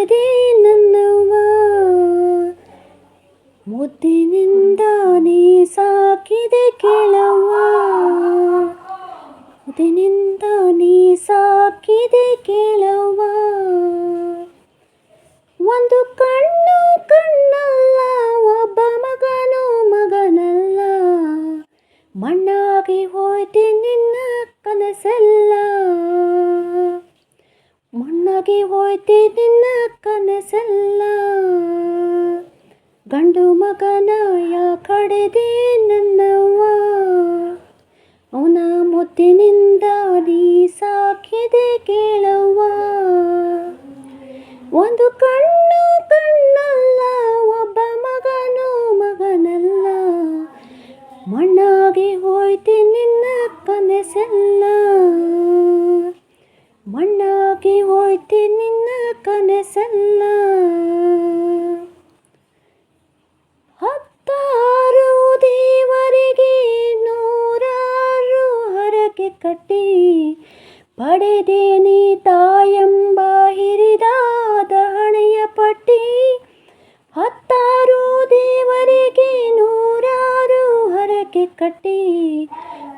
ಕಡೆದೆ ನನ್ನವ್ವ. ಮುದ್ದಿನಿಂದ ನೀ ಸಾಕಿದೆ ಕೇಳವ್ವ. ಮುದ್ದಿನಿಂದ ನೀ ಸಾಕಿದೆ ಕೇಳವ್ವ. ಒಂದು ಕಣ್ಣು ಕಣ್ಣಲ್ಲ, ಒಬ್ಬ ಮಗನು ಮಗನಲ್ಲ. ಮಣ್ಣಾಗಿ ಹೋಯ್ತೆ ನಿನ್ನ ಕನಸಲ್ಲ. ಮಣ್ಣಾಗಿ ಹೋಯ್ತಿ ನಿನ್ನ ಕನಸಲ್ಲ. ಗಂಡು ಮಗನ ಯಾ ಕಡೆದೆ ನನ್ನವ್ವ. ಅವನ ಮುದ್ದಿನಿಂದ ನೀ ಸಾಕಿದೆ ಕೇಳವ್ವ. ಒಂದು ಕಣ್ಣು ಕಣ್ಣಲ್ಲ, ಒಬ್ಬ ಮಗನು ಮಗನಲ್ಲ. ಮಣ್ಣಾಗಿ ಹೋಯ್ತೆ ನಿನ್ನ ಕನಸಲ್ಲ. ಹೋಯ್ತೆ ನಿನ್ನ ಕನಸಲ್ಲ. ಹತ್ತಾರು ದೇವರಿಗೆ ನೂರಾರು ಹರಕೆ ಕಟ್ಟಿ ಪಡೆದೇನಿ ತಾಯಂಬ ಹಿರಿದಾದ ಹಣೆಯ ಪಟ್ಟಿ. ಹತ್ತಾರು ದೇವರಿಗೆ ನೂರಾರು ಹರಕೆ ಕಟ್ಟಿ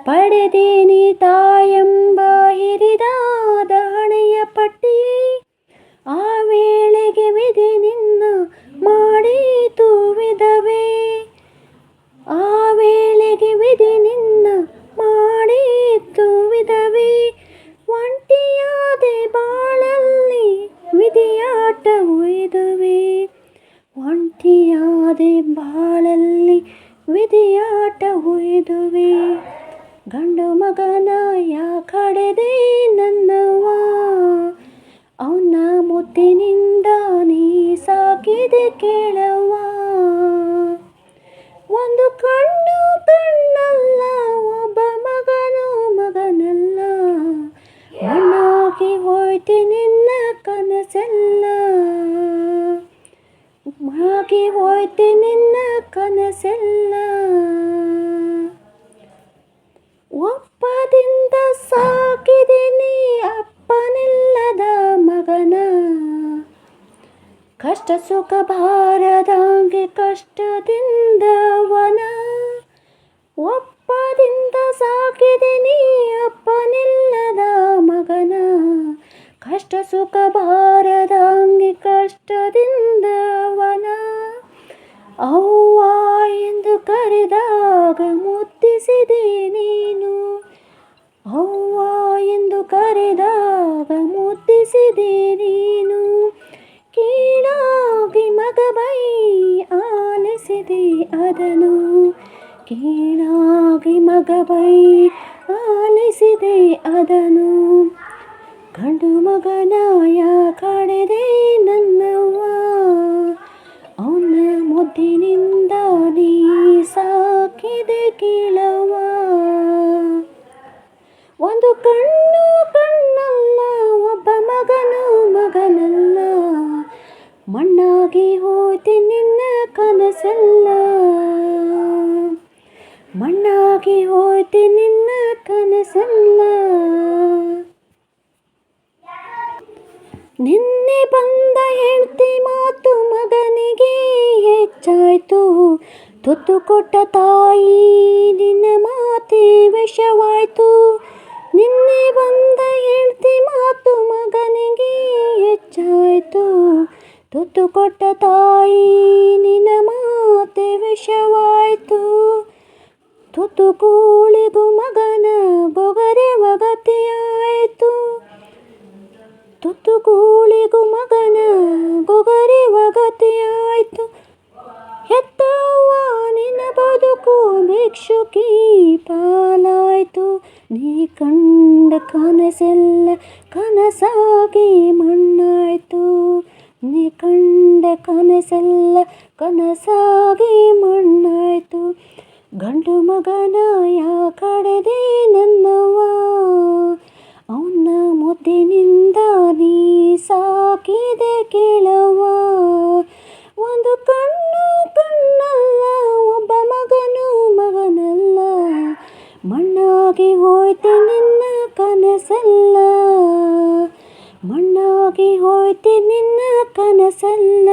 ಪಡೆದೇನಿ ತಾಯಂಬ ಹಿರಿದಾದ ಹಣೆಯ ಪಟ್ಟಿ. ವೇಳೆಗೆ ವಿಧಿ ನಿನ್ನ ಮಾಡೀತು ವಿಧವೇ ಆ ವೇಳೆಗೆ ವಿಧಿ ನಿನ್ನ ಮಾಡೀತು ವಿಧವೇ ಒಂಟಿಯಾದೆ ಬಾಳಲ್ಲಿ ವಿಧಿಯಾಟ ಒಯ್ದುವೆ ಒಂಟಿಯಾದೆ ಬಾಳಲ್ಲಿ ವಿಧಿಯಾಟ ಒಯ್ದುವೆ ಗಂಡು ಮಗನ ಯಾ ಕಡೆದೆ ನನ್ನವ್ವ ಸಾಕಿದೆ ಕೇಳವ್ವ. ಒಂದು ಕಣ್ಣು ಕಣ್ಣಲ್ಲ ಒಬ್ಬ ಮಗನು ಮಗನಲ್ಲ. ಮಣ್ಣಾಗಿ ಹೋಯ್ತೆ ನಿನ್ನ ಕನಸೆಲ್ಲ. ಮಾಗಿ ಹೋಯ್ತೆ ನಿನ್ನ ಕನಸಲ್ಲ. ಕಷ್ಟ ಸುಖ ಬಾರದಂಗೆ ಕಷ್ಟದಿಂದವನ ಒಪ್ಪದಿಂದ ಸಾಕಿದೆ ನೀ ಅಪ್ಪನಿಲ್ಲದ ಮಗನ. ಕಷ್ಟ ಸುಖ ಬಾರದಂಗೆ ಕಷ್ಟದಿಂದವನ ಅವ್ವ ಎಂದು ಕರೆದಾಗ ಮುತ್ತಿಸಿದೆ ನೀನು. ಅವ್ವ ಎಂದು ಕರೆದಾಗ ಮುತ್ತಿಸಿದೆ ನೀನು. ಬೈ ಆಲಿಸಿದೆ ಅದನು ಕೀಳಾಗಿ ಮಗ ಬೈ ಆಲಿಸಿದೆ ಅದನು ಗಂಡು ಮಗನಾಯ ಕಡೆದೆ ನನ್ನವ್ವ. ಅವನ ಮುದ್ದಿನಿಂದ ನೀ ಸಾಕಿದೆ ಕೀಳವ ಒಂದು ಕಣ್ಣು ಕಣ್ಣಲ್ಲ, ಒಬ್ಬ ಮಗನು ಮಗನಲ್ಲ ಕನಸಲ್ಲ ಮಣ್ಣಾಗಿ ಹೋಯ್ತಿ ನಿನ್ನ ಕನಸಲ್ಲ. ನಿನ್ನೆ ಬಂದ ಹೆಂಡತಿ ಮಾತು ಮಗನಿಗೆ ಹೆಚ್ಚಾಯ್ತು. ತುತ್ತು ಕೊಟ್ಟ ತಾಯಿ ನಿನ್ನ ಮಾತೆ ವಿಷವಾಯ್ತು. ನಿನ್ನೆ ಬಂದ ಹೆಂಡತಿ ಮಾತು ಮಗನಿಗೆ ಹೆಚ್ಚಾಯ್ತು. ತುತ್ತು ಕೊಟ್ಟ ತಾಯಿ ನಿನ್ನ ಮಾತೆ ವಿಷವಾಯ್ತು. ತುತ್ತು ಕೂಳಿಗೂ ಮಗನ ಬೊಗರೆ ಒಗತಿಯಾಯಿತು. ತುತ್ತು ಕೂಳಿಗೂ ಮಗನ ಬೊಗರೆ ಒಗತಿಯಾಯಿತು. ಹೆತ್ತವ್ವ, ನಿನ್ನ ಬದುಕು ಭಿಕ್ಷುಕಿ ಪಾಲಾಯ್ತು. ನೀ ಕಂಡ ಕನಸೆಲ್ಲ ಕನಸಾಗಿ ಮಣ್ಣಾಯ್ತು. ನೀ ಕಂಡ ಕನಸೆಲ್ಲ, ಕನಸಾಗಿ ಮಣ್ಣಾಯ್ತು. ಗಂಡು ಮಗನ ಯಾ ಕಡೆದೆ ನನ್ನವ್ವ. ಅವನ ಮುದ್ದಿನಿಂದ ನೀ ಸಾಕಿದೆ ಕೇಳವ ಒಂದು ಕಣ್ಣು ಕಣ್ಣಲ್ಲ, ಒಬ್ಬ ಮಗನು ಮಗನಲ್ಲ. ಮಣ್ಣಾಗಿ ಹೋಯ್ತೆ ನಿನ್ನ ಕನಸಲ್ಲ. ಮಣ್ಣಾಗಿ ಹೋಯ್ತೆ ನಿನ್ನ ಕನಸಲ್ಲ.